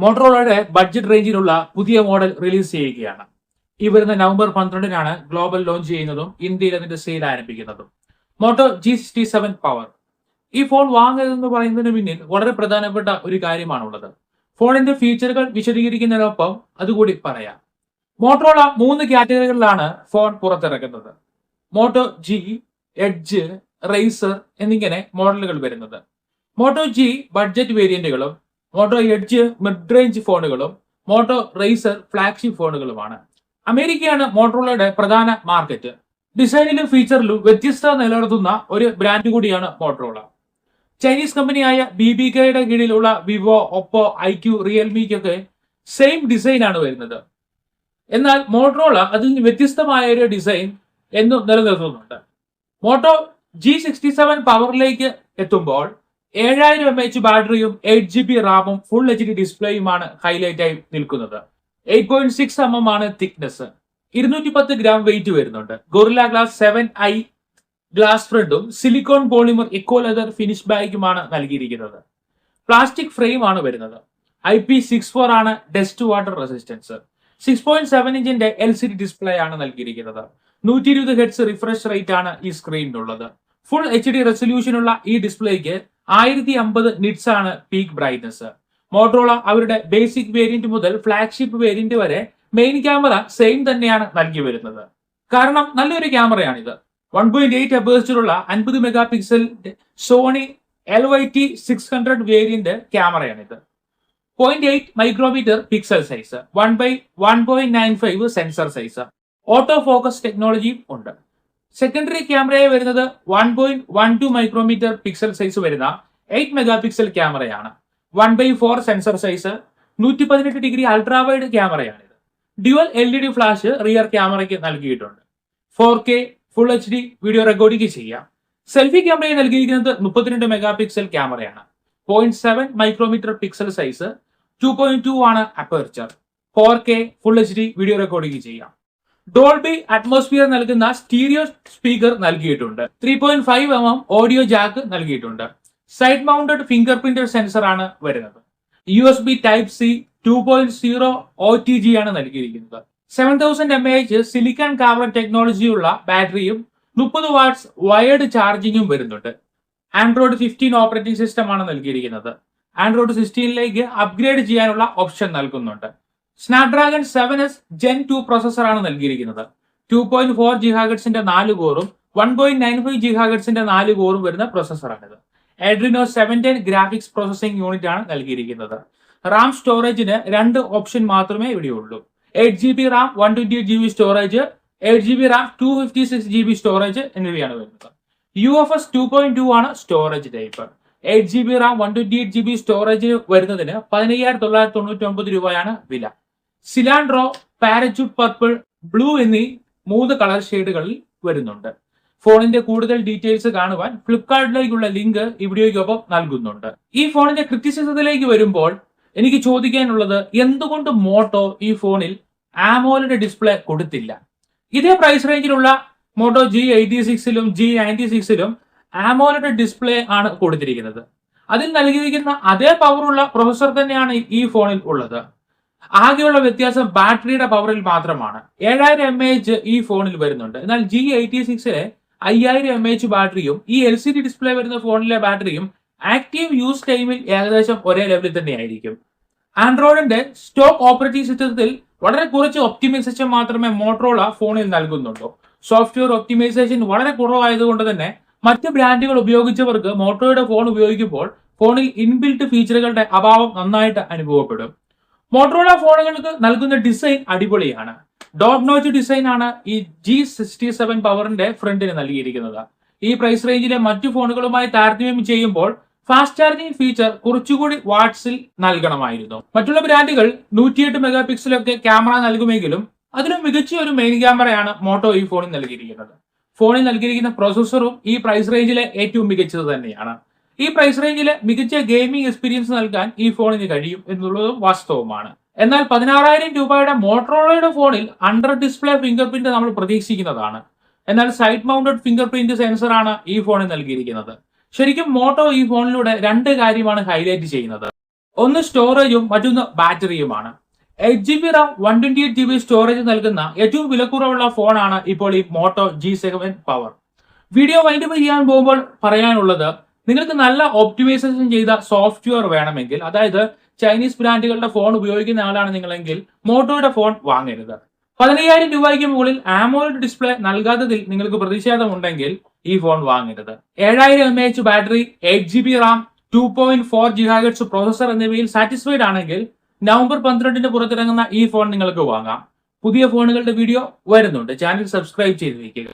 മോട്ടറോളയുടെ budget റേഞ്ചിലുള്ള പുതിയ model release ചെയ്യുകയാണ്. ഈ വരുന്ന നവംബർ പന്ത്രണ്ടിനാണ് ഗ്ലോബൽ ലോഞ്ച് ചെയ്യുന്നതും ഇന്ത്യയിൽ അതിന്റെ sale ആരംഭിക്കുന്നതും. Moto G sixty seven power ഈ ഫോൺ വാങ്ങരുതെന്ന് പറയുന്നതിന് പിന്നിൽ വളരെ പ്രധാനപ്പെട്ട ഒരു കാര്യമാണുള്ളത്. ഫോണിന്റെ ഫീച്ചറുകൾ വിശദീകരിക്കുന്നതിനൊപ്പം അതുകൂടി പറയാം. മോട്ടറോള മൂന്ന് കാറ്റഗറികളിലാണ് ഫോൺ പുറത്തിറക്കുന്നത്. മോട്ടോ ജി എഡ്ജ് റേസർ എന്നിങ്ങനെ മോഡലുകൾ വരുന്നത്. മോട്ടോ ജി ബഡ്ജറ്റ് വേരിയന്റുകളും മോട്ടോ എഡ്ജ് മിഡ് റേഞ്ച് ഫോണുകളും മോട്ടോ റേസർ ഫ്ലാഗ്ഷിപ്പ് ഫോണുകളുമാണ് അമേരിക്കയാണ് മോട്ടോറോളയുടെ പ്രധാന മാർക്കറ്റ് ഡിസൈനിലും ഫീച്ചറിലും വ്യത്യസ്തത നിലനിർത്തുന്ന ഒരു ബ്രാൻഡ് കൂടിയാണ് മോട്ടോറോള ചൈനീസ് കമ്പനിയായ ബി ബി കെയുടെ കീഴിലുള്ള വിവോ ഒപ്പോ ഐ ക്യു റിയൽമിക്കൊക്കെ സെയിം ഡിസൈൻ ആണ് വരുന്നത്. എന്നാൽ മോട്ടോറോള അതിൽ വ്യത്യസ്തമായ ഒരു ഡിസൈൻ എന്നും നിലനിർത്തുന്നുണ്ട്. മോട്ടോ ജി സിക്സ്റ്റി സെവൻ പവറിലേക്ക് എത്തുമ്പോൾ ഏഴായിരം എം എച്ച് ബാറ്ററിയും എയ്റ്റ് ജി ബി റാമും ഫുൾ എച്ച് ഡി ഡിസ്പ്ലേയുമാണ് ഹൈലൈറ്റ് ആയി നിൽക്കുന്നത്. Eight point six M M ആണ് തിക്നെസ് ഇരുന്നൂറ്റി പത്ത് ഗ്രാം വെയിറ്റ് വരുന്നുണ്ട് Gorilla glass seven I glass ഫ്രണ്ടും silicone polymer eco leather finish ബാഗുമാണ് നൽകിയിരിക്കുന്നത്. പ്ലാസ്റ്റിക് ഫ്രെയിം ആണ് വരുന്നത്. ഐ പി സിക്സ് ഫോർ ആണ് dust water resistance six point seven ഇഞ്ചിന്റെ L C D display ആണ് നൽകിയിരിക്കുന്നത്. നൂറ്റി ഇരുപത് ഹെഡ്സ് റിഫ്രഷ് റേറ്റ് ആണ് ഈ സ്ക്രീനിനുള്ളത് ഫുൾ എച്ച് ഡി റെസൊല്യൂഷനുള്ള ഈ ഡിസ്പ്ലേക്ക് ആയിരത്തി അമ്പത് നിറ്റ്സ് ആണ് പീക്ക് ബ്രൈറ്റ്നസ് മോട്ടോള അവരുടെ ബേസിക് വേരിയന്റ് മുതൽ ഫ്ലാഗ്ഷിപ്പ് വേരിയന്റ് വരെ മെയിൻ ക്യാമറ സെയിം തന്നെയാണ് നൽകി വരുന്നത്. കാരണം നല്ലൊരു ക്യാമറയാണിത്. വൺ പോയിന്റ് എയ്റ്റ് അബേഴ്സിലുള്ള അൻപത് mega pixel Sony L Y T six hundred variant ക്യാമറയാണിത്. Point eight micrometer pixel size one by one point nine five sensor size auto focus ടെക്നോളജിയും ഉണ്ട്. സെക്കൻഡറി ക്യാമറയായി വരുന്നത് one point one two micrometer pixel size വരുന്ന eight mega pixel ക്യാമറയാണ് one by four sensor size നൂറ്റി പതിനെട്ട് degree ultrawide ക്യാമറയാണിത് dual L E D flash rear ക്യാമറയ്ക്ക് നൽകിയിട്ടുണ്ട്. Four K full H D video recording ചെയ്യാം. Selfie ക്യാമറയെ നൽകിയിരിക്കുന്നത് മുപ്പത്തിരണ്ട് മെഗാ പിക്സൽ ക്യാമറയാണ് point seven micrometer pixel size two point two ആണ് aperture four K full H D video recording ചെയ്യാം. Dolby atmosphere നൽകുന്ന സ്റ്റീരിയോ സ്പീക്കർ നൽകിയിട്ടുണ്ട്. Three point five M M audio jack നൽകിയിട്ടുണ്ട്. Side mounted finger print sensor ആണ് വരുന്നത്. U S B type C two point zero O T G ആണ് നൽകിയിരിക്കുന്നത്. Seven thousand M H silicon carbon ടെക്നോളജിയുള്ള ബാറ്ററിയും മുപ്പത് watts wired ചാർജിങ്ങും വരുന്നുണ്ട്. Android fifteen operating system ആണ് നൽകിയിരിക്കുന്നത്. ആൻഡ്രോയിഡ് സിക്സ്റ്റീനിലേക്ക് അപ്ഗ്രേഡ് ചെയ്യാനുള്ള ഓപ്ഷൻ നൽകുന്നുണ്ട്. Snapdragon seven S Gen two ആണ് നൽകിയിരിക്കുന്നത്. ടു പോയിന്റ് ഫോർ ജിഹാഗഡ്സിന്റെ നാല് കോറും വൺ പോയിന്റ് നയൻ ഫൈവ് ജിഹാഗഡ്സിന്റെ നാല് കോറും വരുന്ന പ്രോസസ്സറാണിത് Adreno seven ten graphics processing unit ആണ് നൽകിയിരിക്കുന്നത്. റാം സ്റ്റോറേജിന് രണ്ട് ഓപ്ഷൻ മാത്രമേ ഇവിടെയുള്ളൂ. Eight G B RAM one twenty G B storage eight G B RAM two fifty six G B storage എന്നിവയാണ് വരുന്നത്. U F S two point two ആണ് storage type eight G B RAM one twenty eight G B storage വരുന്നതിന് പതിനയ്യായിരത്തി തൊള്ളായിരത്തി തൊണ്ണൂറ്റി ഒമ്പത് രൂപയാണ് വില. സിലാൻഡ്രോ പാരച്യൂട്ട് പർപ്പിൾ ബ്ലൂ എന്നീ മൂന്ന് കളർ ഷെയ്ഡുകളിൽ വരുന്നുണ്ട്. ഫോണിന്റെ കൂടുതൽ ഡീറ്റെയിൽസ് കാണുവാൻ ഫ്ലിപ്കാർട്ടിലേക്കുള്ള ലിങ്ക് ഈ വീഡിയോയ്ക്കൊപ്പം നൽകുന്നുണ്ട്. ഈ ഫോണിന്റെ ക്രിറ്റിസിസത്തിലേക്ക് വരുമ്പോൾ എനിക്ക് ചോദിക്കാനുള്ളത് എന്തുകൊണ്ട് മോട്ടോ ഈ ഫോണിൽ ആമോലിന്റെ ഡിസ്പ്ലേ കൊടുത്തില്ല? ഇതേ പ്രൈസ് റേഞ്ചിലുള്ള മോട്ടോ ജി എയ്റ്റി സിക്സിലും ജി നയന്റി സിക്സിലും ആമോലിന്റെ ഡിസ്പ്ലേ ആണ് കൊടുത്തിരിക്കുന്നത്. അതിൽ നൽകിയിരിക്കുന്ന അതേ പവറുള്ള പ്രൊസസർ തന്നെയാണ് ഈ ഫോണിൽ ഉള്ളത്. ആകെയുള്ള വ്യത്യാസം ബാറ്ററിയുടെ പവറിൽ മാത്രമാണ്. ഏഴായിരം എം എച്ച് ഈ ഫോണിൽ വരുന്നുണ്ട്. എന്നാൽ ജി എയ്റ്റി സിക്സിലെ അയ്യായിരം എം എച്ച് ബാറ്ററിയും ഈ എൽ സി ഡി ഡിസ്പ്ലേ വരുന്ന ഫോണിലെ ബാറ്ററിയും ആക്റ്റീവ് യൂസ് ടൈമിൽ ഏകദേശം ഒരേ ലെവലിൽ തന്നെയായിരിക്കും. ആൻഡ്രോയിഡിന്റെ സ്റ്റോക്ക് ഓപ്പറേറ്റിംഗ് സിസ്റ്റത്തിൽ വളരെ കുറച്ച് ഒപ്റ്റിമൈസേഷൻ മാത്രമേ മോട്ടറോള ഫോണിൽ നൽകുന്നുള്ളൂ. സോഫ്റ്റ്വെയർ ഒപ്റ്റിമൈസേഷൻ വളരെ കുറവായതുകൊണ്ട് തന്നെ മറ്റ് ബ്രാൻഡുകൾ ഉപയോഗിച്ചവർക്ക് മോട്ടോയുടെ ഫോൺ ഉപയോഗിക്കുമ്പോൾ ഫോണിൽ ഇൻബിൽറ്റ് ഫീച്ചറുകളുടെ അഭാവം നന്നായിട്ട് അനുഭവപ്പെടും. മോട്ടറോള ഫോണുകൾക്ക് നൽകുന്ന ഡിസൈൻ അടിപൊളിയാണ്. ഡോഗ് നോച്ച് ഡിസൈൻ ആണ് ഈ ജി സിക്സ്റ്റി സെവൻ പവറിന്റെ ഫ്രണ്ടിന് നൽകിയിരിക്കുന്നത്. ഈ പ്രൈസ് റേഞ്ചിലെ മറ്റു ഫോണുകളുമായി താരതമ്യം ചെയ്യുമ്പോൾ ഫാസ്റ്റ് ചാർജിംഗ് ഫീച്ചർ കുറച്ചുകൂടി വാട്സിൽ നൽകണമായിരുന്നു. മറ്റുള്ള ബ്രാൻഡുകൾ നൂറ്റിയെട്ട് മെഗാ പിക്സലൊക്കെ ക്യാമറ നൽകുമെങ്കിലും അതിലും മികച്ച ഒരു മെയിൻ ക്യാമറയാണ് മോട്ടോ ഈ ഫോണിൽ നൽകിയിരിക്കുന്നത്. ഫോണിൽ നൽകിയിരിക്കുന്ന പ്രോസസ്സറും ഈ പ്രൈസ് റേഞ്ചിലെ ഏറ്റവും മികച്ചത് തന്നെയാണ്. ഈ പ്രൈസ് റേഞ്ചിൽ മികച്ച ഗെയിമിംഗ് എക്സ്പീരിയൻസ് നൽകാൻ ഈ ഫോണിന് കഴിയും എന്നുള്ളതും വാസ്തവമാണ്. എന്നാൽ പതിനാറായിരം രൂപയുടെ മോട്ടറോളയുടെ ഫോണിൽ അണ്ടർ ഡിസ്പ്ലേ ഫിംഗർ പ്രിന്റ് നമ്മൾ പ്രതീക്ഷിക്കുന്നതാണ്. എന്നാൽ സൈഡ് മൗണ്ടഡ് ഫിംഗർ പ്രിന്റ് സെൻസറാണ് ഈ ഫോണിൽ നൽകിയിരിക്കുന്നത്. ശരിക്കും മോട്ടോ ഈ ഫോണിലൂടെ രണ്ട് കാര്യമാണ് ഹൈലൈറ്റ് ചെയ്യുന്നത്. ഒന്ന് സ്റ്റോറേജും മറ്റൊന്ന് ബാറ്ററിയുമാണ് eight G B RAM one twenty eight G B storage നൽകുന്ന ഏറ്റവും വിലക്കുറവുള്ള ഫോണാണ് ഇപ്പോൾ ഈ Moto G seven power video wind up ചെയ്യാൻ പോകുമ്പോൾ പറയാനുള്ളത് നിങ്ങൾക്ക് നല്ല ഒപ്റ്റിമൈസേഷൻ ചെയ്ത സോഫ്റ്റ്വെയർ വേണമെങ്കിൽ അതായത് ചൈനീസ് ബ്രാൻഡുകളുടെ ഫോൺ ഉപയോഗിക്കുന്ന ആളാണ് നിങ്ങളെങ്കിൽ മോട്ടോയുടെ ഫോൺ വാങ്ങരുത്. പതിനയ്യായിരം രൂപയ്ക്ക് മുകളിൽ ആമോയിഡ് ഡിസ്പ്ലേ നൽകാത്തതിൽ നിങ്ങൾക്ക് പ്രതിഷേധമുണ്ടെങ്കിൽ ഈ ഫോൺ വാങ്ങരുത്. ഏഴായിരം M H battery eight G B RAM two point four gigahertz processor എന്നിവയിൽ സാറ്റിസ്ഫൈഡ് ആണെങ്കിൽ നവംബർ പന്ത്രണ്ടിന് പുറത്തിറങ്ങുന്ന ഈ ഫോൺ നിങ്ങൾക്ക് വാങ്ങാം. പുതിയ ഫോണുകളുടെ വീഡിയോ വരുന്നുണ്ട്. ചാനൽ സബ്സ്ക്രൈബ് ചെയ്ത് വയ്ക്കുക